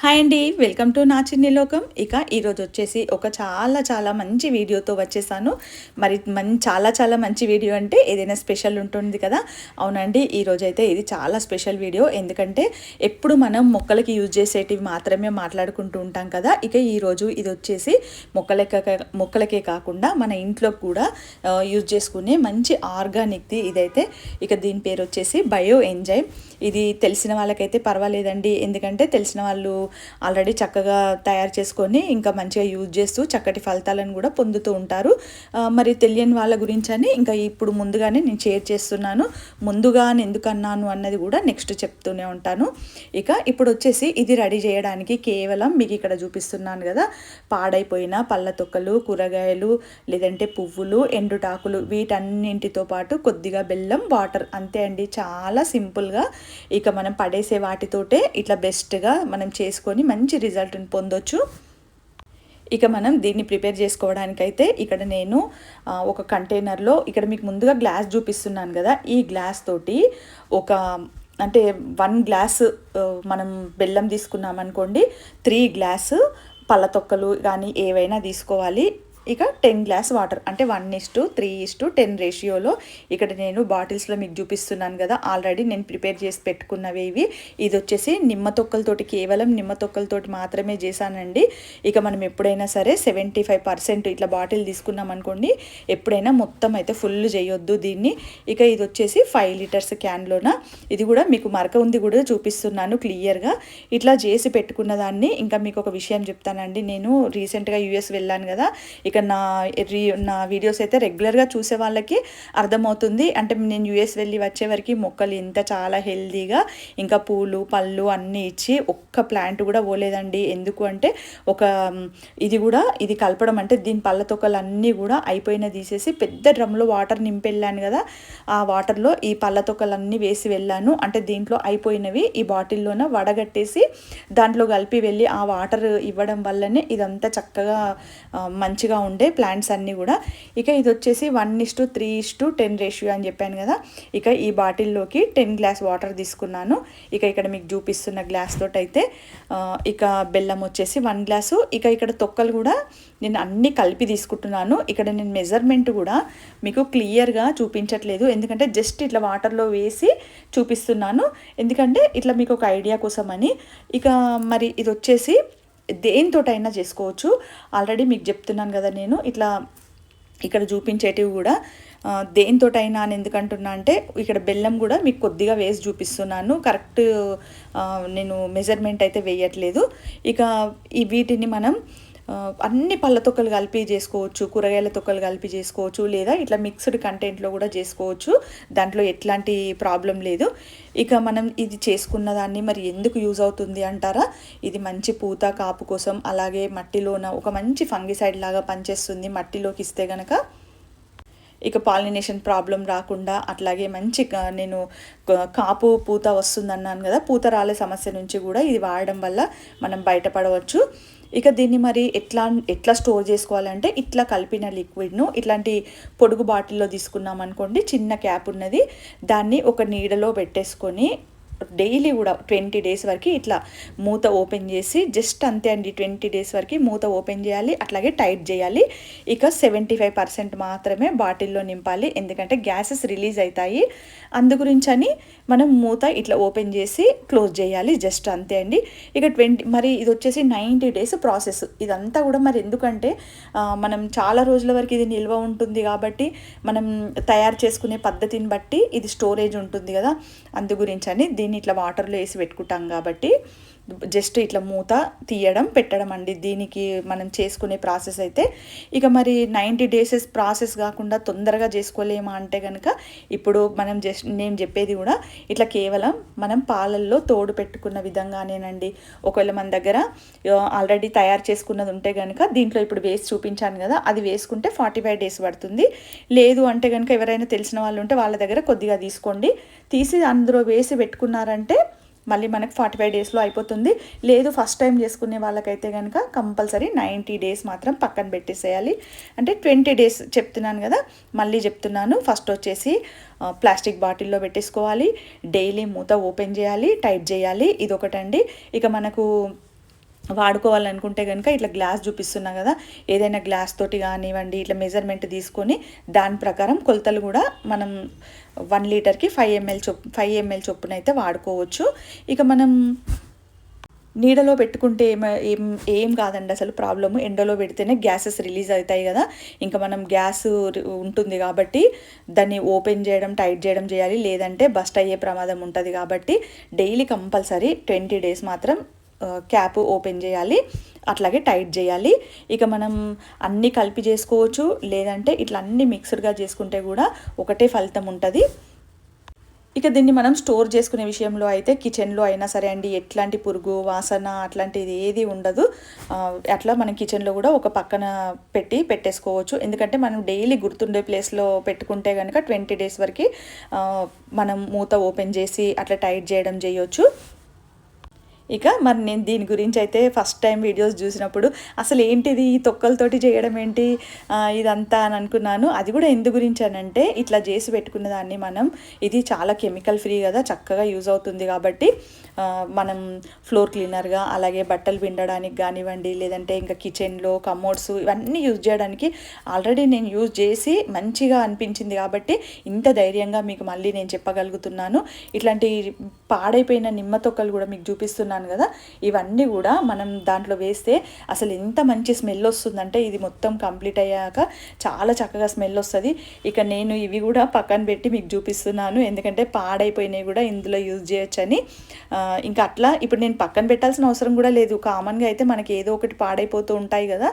Hi అండి welcome to నా చిన్ని లోకం. ఇక ఈరోజు వచ్చేసి ఒక చాలా చాలా మంచి వీడియోతో వచ్చేసాను. మరి మన్ చాలా చాలా మంచి వీడియో అంటే ఏదైనా స్పెషల్ ఉంటుంది కదా? అవునండి ఈరోజు అయితే ఇది చాలా స్పెషల్ వీడియో. ఎందుకంటే ఎప్పుడు మనం మొక్కలకి యూజ్ చేసేటివి మాత్రమే మాట్లాడుకుంటూ ఉంటాం కదా? ఇక ఈరోజు ఇది వచ్చేసి మొక్కలకే మొక్కలకే కాకుండా మన ఇంట్లో కూడా యూజ్ చేసుకునే మంచి ఆర్గానిక్ది ఇదైతే ఇక దీని పేరు వచ్చేసి బయో ఎంజైమ్. ఇది తెలిసిన వాళ్ళకైతే పర్వాలేదండి. ఎందుకంటే తెలిసిన వాళ్ళు ఆల్రెడీ చక్కగా తయారు చేసుకొని ఇంకా మంచిగా యూజ్ చేస్తూ చక్కటి ఫలితాలను కూడా పొందుతూ ఉంటారు. మరి తెలియని వాళ్ళ గురించి అని ఇంకా ఇప్పుడు ముందుగానే నేను షేర్ చేస్తున్నాను. ముందుగా ఎందుకు అన్నాను అన్నది కూడా నెక్స్ట్ చెప్తూనే ఉంటాను. ఇక ఇప్పుడు వచ్చేసి ఇది రెడీ చేయడానికి కేవలం మీకు ఇక్కడ చూపిస్తున్నాను కదా పాడైపోయిన పళ్ళ తొక్కలు కూరగాయలు లేదంటే పువ్వులు ఎండుటాకులు వీటన్నింటితో పాటు కొద్దిగా బెల్లం వాటర్ అంతే అండి. చాలా సింపుల్గా ఇక మనం పడేసే వాటితోటే ఇట్లా బెస్ట్గా మనం చేసి చేసుకొని మంచి రిజల్ట్ని పొందొచ్చు. ఇక మనం దీన్ని ప్రిపేర్ చేసుకోవడానికైతే ఇక్కడ నేను ఒక కంటైనర్లో ఇక్కడ మీకు ముందుగా గ్లాస్ చూపిస్తున్నాను కదా ఈ గ్లాస్ తోటి ఒక అంటే వన్ గ్లాస్ మనం బెల్లం తీసుకున్నామనుకోండి త్రీ గ్లాస్ పళ్ళ తొక్కలు కానీ ఏవైనా తీసుకోవాలి. ఇక టెన్ గ్లాస్ వాటర్ అంటే one is to three is to ten రేషియోలో ఇక్కడ నేను బాటిల్స్లో మీకు చూపిస్తున్నాను కదా ఆల్రెడీ నేను ప్రిపేర్ చేసి పెట్టుకున్నవి ఇవి. ఇది వచ్చేసి నిమ్మ తొక్కలతోటి కేవలం నిమ్మ తొక్కలతోటి మాత్రమే చేశానండి. ఇక మనం ఎప్పుడైనా సరే సెవెంటీ ఫైవ్ పర్సెంట్ ఇట్లా బాటిల్ తీసుకున్నాం అనుకోండి ఎప్పుడైనా మొత్తం అయితే ఫుల్ చేయొద్దు దీన్ని. ఇక ఇది వచ్చేసి ఫైవ్ లీటర్స్ క్యాన్లోన ఇది కూడా మీకు మరక ఉంది కూడా చూపిస్తున్నాను క్లియర్గా. ఇట్లా చేసి పెట్టుకున్న దాన్ని ఇంకా మీకు ఒక విషయం చెప్తానండి. నేను రీసెంట్గా యూఎస్ వెళ్ళాను కదా ఇక నా రీ నా వీడియోస్ అయితే రెగ్యులర్గా చూసే వాళ్ళకి అర్థమవుతుంది. అంటే నేను యూఎస్ వెళ్ళి వచ్చే వరకు మొక్కలు ఇంత చాలా హెల్దీగా ఇంకా పూలు పళ్ళు అన్నీ ఇచ్చి ఒక్క ప్లాంట్ కూడా పోలేదండి. ఎందుకు అంటే ఒక ఇది కూడా ఇది కలపడం అంటే దీని పళ్ళ తొక్కలు అన్నీ కూడా అయిపోయిన తీసేసి పెద్ద డ్రమ్లో వాటర్ నింపి వెళ్ళాను కదా ఆ వాటర్లో ఈ పళ్ళ తొక్కలన్నీ వేసి వెళ్ళాను. అంటే దీంట్లో అయిపోయినవి ఈ బాటిల్లోన వడగట్టేసి దాంట్లో కలిపి వెళ్ళి ఆ వాటర్ ఇవ్వడం వల్లనే ఇదంతా చక్కగా మంచిగా ఉండే ప్లాంట్స్ అన్నీ కూడా. ఇక ఇది వచ్చేసి one is to three is to ten ratio అని చెప్పాను కదా. ఇక ఈ బాటిల్లోకి టెన్ గ్లాస్ వాటర్ తీసుకున్నాను. ఇక ఇక్కడ మీకు చూపిస్తున్న గ్లాస్ తోటైతే అయితే ఇక బెల్లం వచ్చేసి వన్ గ్లాసు. ఇక ఇక్కడ తొక్కలు కూడా నేను అన్నీ కలిపి తీసుకుంటున్నాను. ఇక్కడ నేను మెజర్మెంట్ కూడా మీకు క్లియర్గా చూపించట్లేదు. ఎందుకంటే జస్ట్ ఇట్లా వాటర్లో వేసి చూపిస్తున్నాను. ఎందుకంటే ఇట్లా మీకు ఒక ఐడియా కోసమని. ఇక మరి ఇది వచ్చేసి దేనితోటైనా చేసుకోవచ్చు. ఆల్రెడీ మీకు చెప్తున్నాను కదా నేను ఇట్లా ఇక్కడ చూపించేటివి కూడా దేనితోటైనా అని ఎందుకంటున్నా అంటే ఇక్కడ బెల్లం కూడా మీకు కొద్దిగా వేసి చూపిస్తున్నాను. కరెక్ట్ నేను మెజర్మెంట్ అయితే వేయట్లేదు. ఇక ఈ వీటిని మనం అన్ని పళ్ళ తొక్కలు కలిపి చేసుకోవచ్చు కూరగాయల తొక్కలు కలిపి చేసుకోవచ్చు లేదా ఇట్లా మిక్స్డ్ కంటెంట్లో కూడా చేసుకోవచ్చు. దాంట్లో ఎట్లాంటి ప్రాబ్లం లేదు. ఇక మనం ఇది చేసుకున్న దాన్ని మరి ఎందుకు యూజ్ అవుతుంది అంటారా? ఇది మంచి పూత కాపు కోసం అలాగే మట్టిలోన ఒక మంచి ఫంగిసైడ్ లాగా పనిచేస్తుంది మట్టిలోకి ఇస్తే గనక. ఇక పాలినేషన్ ప్రాబ్లం రాకుండా అట్లాగే మంచి నేను కాపు పూత వస్తుందన్నాను కదా పూత రాలే సమస్య నుంచి కూడా ఇది వాడడం వల్ల మనం బయటపడవచ్చు. ఇక దీన్ని మరి ఎట్లా ఎట్లా స్టోర్ చేసుకోవాలంటే ఇట్లా కలిపిన లిక్విడ్ను ఇట్లాంటి పొడుగు బాటిల్లో తీసుకున్నాం అనుకోండి చిన్న క్యాప్ ఉన్నది. దాన్ని ఒక నీడలో పెట్టేసుకొని డైలీ కూడా ట్వంటీ డేస్ వరకు ఇట్లా మూత ఓపెన్ చేసి జస్ట్ అంతే అండి ట్వంటీ డేస్ వరకు మూత ఓపెన్ చేయాలి అట్లాగే టైట్ చేయాలి. ఇక సెవెంటీ ఫైవ్ పర్సెంట్ మాత్రమే బాటిల్లో నింపాలి ఎందుకంటే గ్యాసెస్ రిలీజ్ అవుతాయి. అందుగురించి అని మనం మూత ఇట్లా ఓపెన్ చేసి క్లోజ్ చేయాలి జస్ట్ అంతే అండి. ఇక ట్వంటీ మరి ఇది వచ్చేసి నైంటీ డేస్ ప్రాసెస్. ఇదంతా కూడా మరి ఎందుకంటే మనం చాలా రోజుల వరకు ఇది నిల్వ ఉంటుంది కాబట్టి మనం తయారు చేసుకునే పద్ధతిని బట్టి ఇది స్టోరేజ్ ఉంటుంది కదా. అందు గురించి అని దీన్ని ఇట్లా వాటర్లో వేసి పెట్టుకుంటాం కాబట్టి జస్ట్ ఇట్లా మూత తీయడం పెట్టడం అండి. దీనికి మనం చేసుకునే ప్రాసెస్ అయితే ఇక మరి నైంటీ డేసెస్ ప్రాసెస్ కాకుండా తొందరగా చేసుకోలేమా అంటే కనుక ఇప్పుడు మనం జస్ట్ నేను చెప్పేది కూడా ఇట్లా కేవలం మనం పాలల్లో తోడు పెట్టుకున్న విధంగానేనండి. ఒకవేళ మన దగ్గర ఆల్రెడీ తయారు చేసుకున్నది ఉంటే కనుక దీంట్లో ఇప్పుడు వేసి చూపించాను కదా అది వేసుకుంటే ఫార్టీ ఫైవ్ డేస్ పడుతుంది. లేదు అంటే కనుక ఎవరైనా తెలిసిన వాళ్ళు ఉంటే వాళ్ళ దగ్గర కొద్దిగా తీసుకోండి. తీసి అందులో వేసి పెట్టుకున్నారంటే మళ్ళీ మనకు ఫార్టీ ఫైవ్ డేస్లో అయిపోతుంది. లేదు ఫస్ట్ టైం చేసుకునే వాళ్ళకైతే కనుక కంపల్సరీ నైంటీ డేస్ మాత్రం పక్కన పెట్టేసేయాలి. అంటే ట్వంటీ డేస్ చెప్తున్నాను కదా మళ్ళీ చెప్తున్నాను. ఫస్ట్ వచ్చేసి ప్లాస్టిక్ బాటిల్లో పెట్టేసుకోవాలి. డైలీ మూత ఓపెన్ చేయాలి టైట్ చేయాలి. ఇది ఒకటండి ఇక మనకు వాడుకోవాలనుకుంటే కనుక ఇట్లా గ్లాస్ చూపిస్తున్నా కదా ఏదైనా గ్లాస్ తోటి కానివ్వండి ఇట్లా మెజర్మెంట్ తీసుకొని దాని ప్రకారం కొలతలు కూడా మనం వన్ లీటర్కి ఫైవ్ ఎంఎల్ చొప్పు ఫైవ్ ఎంఎల్ చొప్పున అయితే వాడుకోవచ్చు. ఇక మనం నీడలో పెట్టుకుంటే ఏం ఏం ఏం కాదండి అసలు ప్రాబ్లము ఎండలో పెడితేనే గ్యాసెస్ రిలీజ్ అవుతాయి కదా. ఇంకా మనం గ్యాస్ ఉంటుంది కాబట్టి దాన్ని ఓపెన్ చేయడం టైట్ చేయడం చేయాలి. లేదంటే బస్ట్ అయ్యే ప్రమాదం ఉంటుంది కాబట్టి డైలీ కంపల్సరీ ట్వంటీ డేస్ మాత్రం క్యాప్ ఓపెన్ చేయాలి అట్లాగే టైట్ చేయాలి. ఇక మనం అన్నీ కలిపి చేసుకోవచ్చు లేదంటే ఇట్లా అన్నీ మిక్స్డ్గా చేసుకుంటే కూడా ఒకటే ఫలితం ఉంటుంది. ఇక దీన్ని మనం స్టోర్ చేసుకునే విషయంలో అయితే కిచెన్లో అయినా సరే అండి ఎట్లాంటి పురుగు వాసన అట్లాంటిది ఏది ఉండదు. అట్లా మనం కిచెన్లో కూడా ఒక పక్కన పెట్టి పెట్టేసుకోవచ్చు. ఎందుకంటే మనం డైలీ గుర్తుండే ప్లేస్లో పెట్టుకుంటే కనుక ట్వంటీ డేస్ వరకు మనం మూత ఓపెన్ చేసి అట్లా టైట్ చేయడం చేయొచ్చు. ఇక మరి నేను దీని గురించి అయితే ఫస్ట్ టైం వీడియోస్ చూసినప్పుడు అసలు ఏంటిది ఈ తొక్కలతోటి చేయడం ఏంటి? ఇదంతా అని అనుకున్నాను. అది కూడా ఎందు గురించి అనంటే ఇట్లా చేసి పెట్టుకున్న దాన్ని మనం ఇది చాలా కెమికల్ ఫ్రీ కదా చక్కగా యూజ్ అవుతుంది కాబట్టి మనం ఫ్లోర్ క్లీనర్గా అలాగే బట్టలు పిండడానికి కానివ్వండి లేదంటే ఇంకా కిచెన్లో కమోడ్స్ ఇవన్నీ యూజ్ చేయడానికి ఆల్రెడీ నేను యూజ్ చేసి మంచిగా అనిపించింది కాబట్టి ఇంత ధైర్యంగా మీకు మళ్ళీ నేను చెప్పగలుగుతున్నాను. ఇట్లాంటి పాడైపోయిన నిమ్మ తొక్కలు కూడా మీకు చూపిస్తున్నాను. అన్నాను కదా ఇవన్నీ కూడా మనం దాంట్లో వేస్తే అసలు ఎంత మంచి స్మెల్ వస్తుందంటే ఇది మొత్తం కంప్లీట్ అయ్యాక చాలా చక్కగా స్మెల్ వస్తుంది. ఇక నేను ఇవి కూడా పక్కన పెట్టి మీకు చూపిస్తున్నాను. ఎందుకంటే పాడైపోయినాయి కూడా ఇందులో యూజ్ చేయొచ్చని. ఇంకా అట్లా ఇప్పుడు నేను పక్కన పెట్టాల్సిన అవసరం కూడా లేదు. కామన్గా అయితే మనకి ఏదో ఒకటి పాడైపోతూ ఉంటాయి కదా.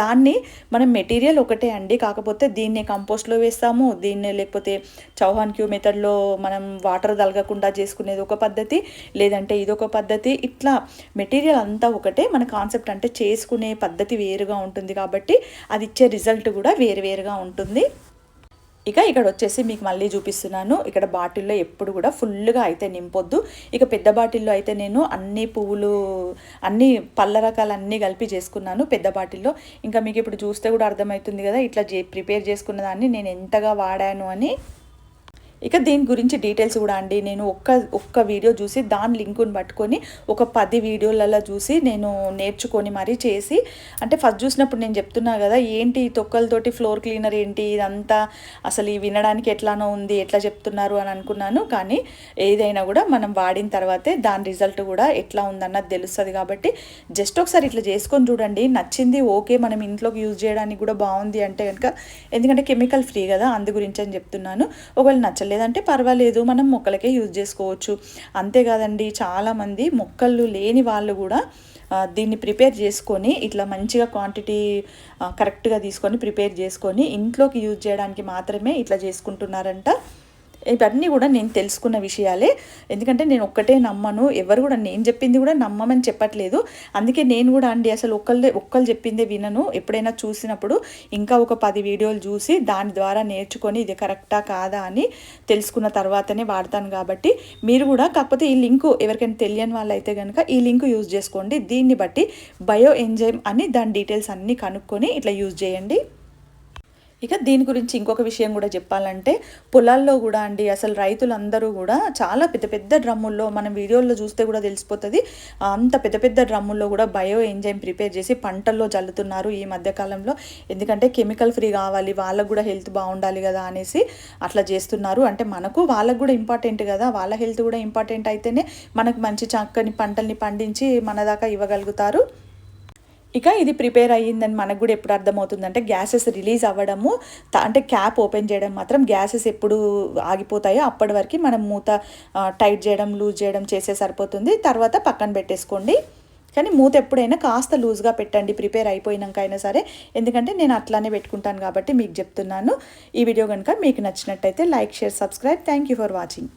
దాన్ని మనం మెటీరియల్ ఒకటే అండి. కాకపోతే దీన్ని కంపోస్ట్లో వేస్తాము. దీన్ని లేకపోతే చౌహాన్ క్యూ మెథడ్లో మనం వాటర్ తలగకుండా చేసుకునేది ఒక పద్ధతి లేదంటే ఇదొక పద్ధతి. ఇట్లా మెటీరియల్ అంతా ఒకటే మన కాన్సెప్ట్ అంటే చేసుకునే పద్ధతి వేరుగా ఉంటుంది కాబట్టి అది ఇచ్చే రిజల్ట్ కూడా వేరు వేరుగా ఉంటుంది. ఇక ఇక్కడ వచ్చేసి మీకు మళ్ళీ చూపిస్తున్నాను. ఇక్కడ బాటిల్లో ఎప్పుడు కూడా ఫుల్గా అయితే నింపొద్దు. ఇక పెద్ద బాటిల్లో అయితే నేను అన్ని పువ్వులు అన్ని పళ్ళ రకాలు అన్నీ కలిపి చేసుకున్నాను పెద్ద బాటిల్లో. ఇంకా మీకు ఇప్పుడు చూస్తే కూడా అర్థమవుతుంది కదా ఇట్లా ప్రిపేర్ చేసుకున్న దాన్ని నేను ఎంతగా వాడాను అని. ఇక దీని గురించి డీటెయిల్స్ కూడా అండి. నేను ఒక్క ఒక్క వీడియో చూసి దాని లింకుని పట్టుకొని ఒక పది వీడియోలలో చూసి నేను నేర్చుకొని మరీ చేసి అంటే ఫస్ట్ చూసినప్పుడు నేను చెప్తున్నా కదా ఏంటి తొక్కలతోటి ఫ్లోర్ క్లీనర్ ఏంటి? ఇదంతా అసలు ఈ వినడానికి ఎట్లానో ఉంది ఎట్లా చెప్తున్నారు అని అనుకున్నాను. కానీ ఏదైనా కూడా మనం వాడిన తర్వాతే దాని రిజల్ట్ కూడా ఎట్లా ఉందన్నది తెలుస్తుంది కాబట్టి జస్ట్ ఒకసారి ఇట్లా చేసుకొని చూడండి. నచ్చింది ఓకే మనం ఇంట్లోకి యూజ్ చేయడానికి కూడా బాగుంది అంటే కనుక ఎందుకంటే కెమికల్ ఫ్రీ కదా అందు గురించి అని చెప్తున్నాను. ఒకవేళ నచ్చలేదు లేదంటే పర్వాలేదు మనం మొక్కలకే యూజ్ చేసుకోవచ్చు. అంతేకాదండి చాలామంది మొక్కలు లేని వాళ్ళు కూడా దీన్ని ప్రిపేర్ చేసుకొని ఇట్లా మంచిగా క్వాంటిటీ కరెక్ట్గా తీసుకొని ప్రిపేర్ చేసుకొని ఇంట్లోకి యూజ్ చేయడానికి మాత్రమే ఇట్లా చేసుకుంటున్నారంట. ఇవన్నీ కూడా నేను తెలుసుకున్న విషయాలే. ఎందుకంటే నేను ఒక్కటే నమ్మను. ఎవరు కూడా నేను చెప్పింది కూడా నమ్మమని చెప్పట్లేదు. అందుకే నేను కూడా అండి అసలు ఒక్కళ్ళే ఒక్కళ్ళు చెప్పిందే వినను. ఎప్పుడైనా చూసినప్పుడు ఇంకా ఒక పది వీడియోలు చూసి దాని ద్వారా నేర్చుకొని ఇది కరెక్టా కాదా అని తెలుసుకున్న తర్వాతనే వాడతాను కాబట్టి మీరు కూడా కాకపోతే ఈ లింకు ఎవరికైనా తెలియని వాళ్ళు అయితే కనుక ఈ లింక్ యూజ్ చేసుకోండి. దీన్ని బట్టి బయో ఎంజైమ్ అని దాని డీటెయిల్స్ అన్నీ కనుక్కొని ఇట్లా యూజ్ చేయండి. ఇక దీని గురించి ఇంకొక విషయం కూడా చెప్పాలంటే పొలాల్లో కూడా అండి అసలు రైతులందరూ కూడా చాలా పెద్ద పెద్ద డ్రమ్ముల్లో మనం వీడియోల్లో చూస్తే కూడా తెలిసిపోతుంది. అంత పెద్ద పెద్ద డ్రమ్ముల్లో కూడా బయో ఎంజైమ్ ప్రిపేర్ చేసి పంటల్లో చల్లుతున్నారు ఈ మధ్యకాలంలో ఎందుకంటే కెమికల్ ఫ్రీ కావాలి వాళ్ళకు కూడా హెల్త్ బాగుండాలి కదా అనేసి అట్లా చేస్తున్నారు. అంటే మనకు వాళ్ళకు కూడా ఇంపార్టెంట్ కదా వాళ్ళ హెల్త్ కూడా ఇంపార్టెంట్ అయితేనే మనకు మంచి చక్కని పంటల్ని పండించి మన దాకా ఇవ్వగలుగుతారు. ఇక ఇది ప్రిపేర్ అయ్యిందని మనకు కూడా ఎప్పుడు అర్థమవుతుందంటే గ్యాసెస్ రిలీజ్ అవ్వడము అంటే క్యాప్ ఓపెన్ చేయడం మాత్రం గ్యాసెస్ ఎప్పుడు ఆగిపోతాయో అప్పటి వరకు మనం మూత టైట్ చేయడం లూజ్ చేయడం చేసే సరిపోతుంది. తర్వాత పక్కన పెట్టేసుకోండి. కానీ మూత ఎప్పుడైనా కాస్త లూజ్గా పెట్టండి ప్రిపేర్ అయిపోయినాక అయినా సరే. ఎందుకంటే నేను అట్లానే పెట్టుకుంటాను కాబట్టి మీకు చెప్తున్నాను. ఈ వీడియో కనుక మీకు నచ్చినట్టయితే like share subscribe. Thank you for watching.